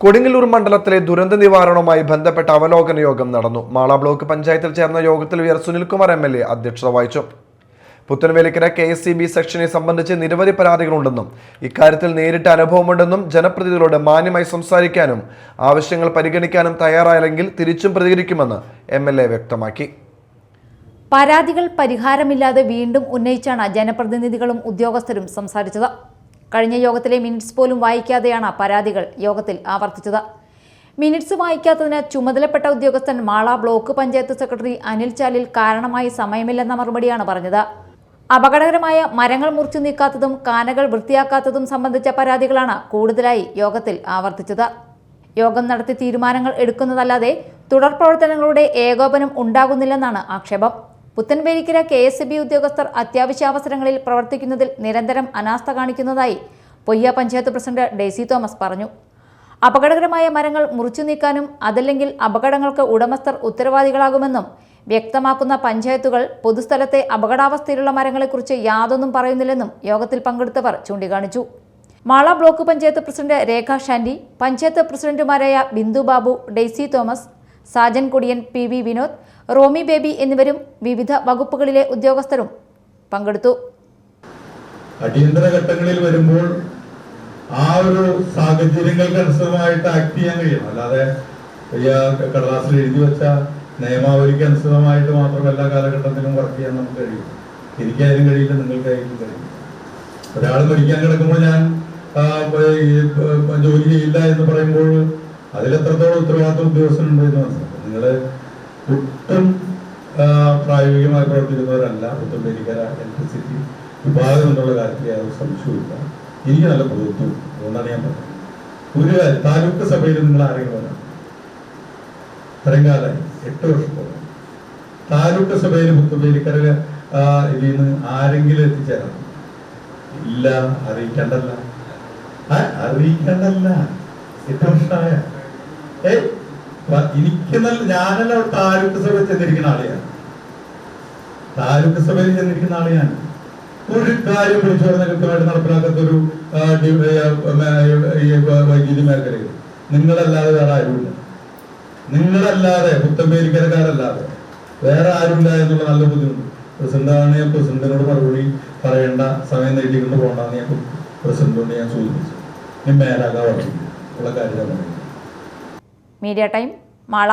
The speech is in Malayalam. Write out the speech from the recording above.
കൊടുങ്ങല്ലൂർ മണ്ഡലത്തിലെ ദുരന്ത നിവാരണവുമായി ബന്ധപ്പെട്ട അവലോകന യോഗം നടന്നു. മാള ബ്ലോക്ക് പഞ്ചായത്തിൽ ചേർന്ന യോഗത്തിൽ V Sunilkumar M L A അധ്യക്ഷത വഹിച്ചു. Puthenvelikkara K S C B സെക്ഷനെ സംബന്ധിച്ച് നിരവധി പരാതികളുണ്ടെന്നും ഇക്കാര്യത്തിൽ നേരിട്ട് അനുഭവമുണ്ടെന്നും ജനപ്രതിനിധികളോട് മാന്യമായി സംസാരിക്കാനും ആവശ്യങ്ങൾ പരിഗണിക്കാനും തയ്യാറായില്ലെങ്കിൽ തിരിച്ചും പ്രതികരിക്കുമെന്ന് എം എൽ എ വ്യക്തമാക്കി. പരാതികൾ പരിഹാരമില്ലാതെ വീണ്ടും ഉന്നയിച്ചാണ് ജനപ്രതിനിധികളും ഉദ്യോഗസ്ഥരും സംസാരിച്ചത്. കഴിഞ്ഞ യോഗത്തിലെ മിനിറ്റ്സ് പോലും വായിക്കാതെയാണ് പരാതികൾ യോഗത്തിൽ ആവർത്തിച്ചത്. മിനിറ്റ്സ് വായിക്കാത്തതിന് ചുമതലപ്പെട്ട ഉദ്യോഗസ്ഥൻ മാള ബ്ലോക്ക് പഞ്ചായത്ത് സെക്രട്ടറി അനിൽ ചാലിൽ കാരണമായി സമയമില്ലെന്ന മറുപടിയാണ് പറഞ്ഞത്. അപകടകരമായ മരങ്ങൾ മുറിച്ചു നീക്കാത്തതും കാനകൾ വൃത്തിയാക്കാത്തതും സംബന്ധിച്ച പരാതികളാണ് കൂടുതലായി യോഗത്തിൽ ആവർത്തിച്ചത്. യോഗം നടത്തി തീരുമാനങ്ങൾ എടുക്കുന്നതല്ലാതെ തുടർ പ്രവർത്തനങ്ങളുടെ ഏകോപനം ഉണ്ടാകുന്നില്ലെന്നാണ് ആക്ഷേപം. പുത്തൻവേലിക്കര കെ എസ് ബി ഉദ്യോഗസ്ഥർ അത്യാവശ്യാവസരങ്ങളിൽ പ്രവർത്തിക്കുന്നതിൽ നിരന്തരം അനാസ്ഥ കാണിക്കുന്നതായി Poyya panchayat president Daisy Thomas പറഞ്ഞു. അപകടകരമായ മരങ്ങൾ മുറിച്ചു നീക്കാനും അതല്ലെങ്കിൽ അപകടങ്ങൾക്ക് ഉടമസ്ഥർ ഉത്തരവാദികളാകുമെന്നും വ്യക്തമാക്കുന്ന പഞ്ചായത്തുകൾ പൊതുസ്ഥലത്തെ അപകടാവസ്ഥയിലുള്ള മരങ്ങളെക്കുറിച്ച് യാതൊന്നും പറയുന്നില്ലെന്നും യോഗത്തിൽ പങ്കെടുത്തവർ ചൂണ്ടിക്കാണിച്ചു. മാള ബ്ലോക്ക് പഞ്ചായത്ത് പ്രസിഡന്റ് രേഖ ഷാൻഡി പഞ്ചായത്ത് പ്രസിഡന്റുമാരായ Bindu Babu Daisy Thomas Sajan Kodiyan P V Vinod Romy Baby എന്നിവരും വിവിധ വകുപ്പുകളിലെ ഉദ്യോഗസ്ഥരും പങ്കെടുത്തു. അടിയന്തര ഘട്ടങ്ങളിൽ വരുമ്പോൾ ആ ഒരു സാഹചര്യങ്ങൾക്ക് അനുസൃതമായിട്ട് ആക്ട് ചെയ്യാൻ കഴിയും. അല്ലാതെ കടലാസിൽ എഴുതി വെച്ച നിയമാവലിക്ക് അനുസൃതമായിട്ട് മാത്രം എല്ലാ കാലഘട്ടത്തിലും വർക്ക് ചെയ്യാൻ നമുക്ക് കഴിയും. എനിക്കായാലും കഴിയില്ല നിങ്ങൾക്കായാലും കഴിയും. ഒരാൾ മരിക്കാൻ കിടക്കുമ്പോൾ ഞാൻ ജോലി ചെയ്യില്ല എന്ന് പറയുമ്പോൾ അതിലെത്രത്തോളം ഉത്തരവാദിത്വം ഉദ്യോഗസ്ഥനുണ്ട് എന്ന് മനസ്സിലാക്കും നിങ്ങൾ ഒട്ടും പ്രായോഗികമായി പ്രവർത്തിക്കുന്നവരല്ല. പുത്തമ്പേരിക്കര ഇലക്ട്രിസിറ്റി വിഭാഗം എന്നുള്ള കാര്യത്തിൽ യാതൊരു സംശയമില്ല എനിക്ക് നല്ല ബോധ്യം. അതുകൊണ്ടാണ് ഞാൻ പറഞ്ഞത്. ഒരു കാര്യം താലൂക്ക് സഭയിൽ നിങ്ങൾ ആരെങ്കിലും വരാം ഇത്രയും കാലമായി. എട്ട് വർഷത്തോളം താലൂക്ക് സഭയിൽ പുത്തമ്പേരിക്കര ഇതിൽ നിന്ന് ആരെങ്കിലും എത്തിച്ചേരാം. ഇല്ല അറിയിക്കണ്ടല്ല. അറിയിക്കണ്ടല്ല. എട്ട് വർഷമായ? ഏ? എനിക്ക് നല്ല ഞാനല്ല താലൂക്ക് സഭയിൽ ചെന്നിരിക്കുന്ന ആളെയാണ് താലൂക്ക് സഭയിൽ ചെന്നിരിക്കുന്ന ആളെയാണ്. ഒരു കാര്യം പരിശോധന കൃത്യമായിട്ട് നടപ്പിലാക്കാത്ത ഒരു വൈദ്യുതി മേഖലയിൽ നിങ്ങളല്ലാതെ വേറെ ആരുമില്ല. നിങ്ങളല്ലാതെ പുത്തമ്പേരിക്കരക്കാരല്ലാതെ വേറെ ആരുമില്ല എന്നുള്ള നല്ല ബുദ്ധിമുട്ട്. പ്രസിഡന്റാണ് ഞാൻ പ്രസിഡന്റിനോട് മറുപടി പറയേണ്ട സമയം നീട്ടിക്കൊണ്ട് പോകണ്ടെന്ന് ഞാൻ പ്രസിഡന്റിനോട് ഞാൻ സൂചിപ്പിച്ചു ഞാൻ മേലാകാൻ പറഞ്ഞു ഉള്ള കാര്യം ഞാൻ പറയുന്നത് മീഡിയ ടൈം മാള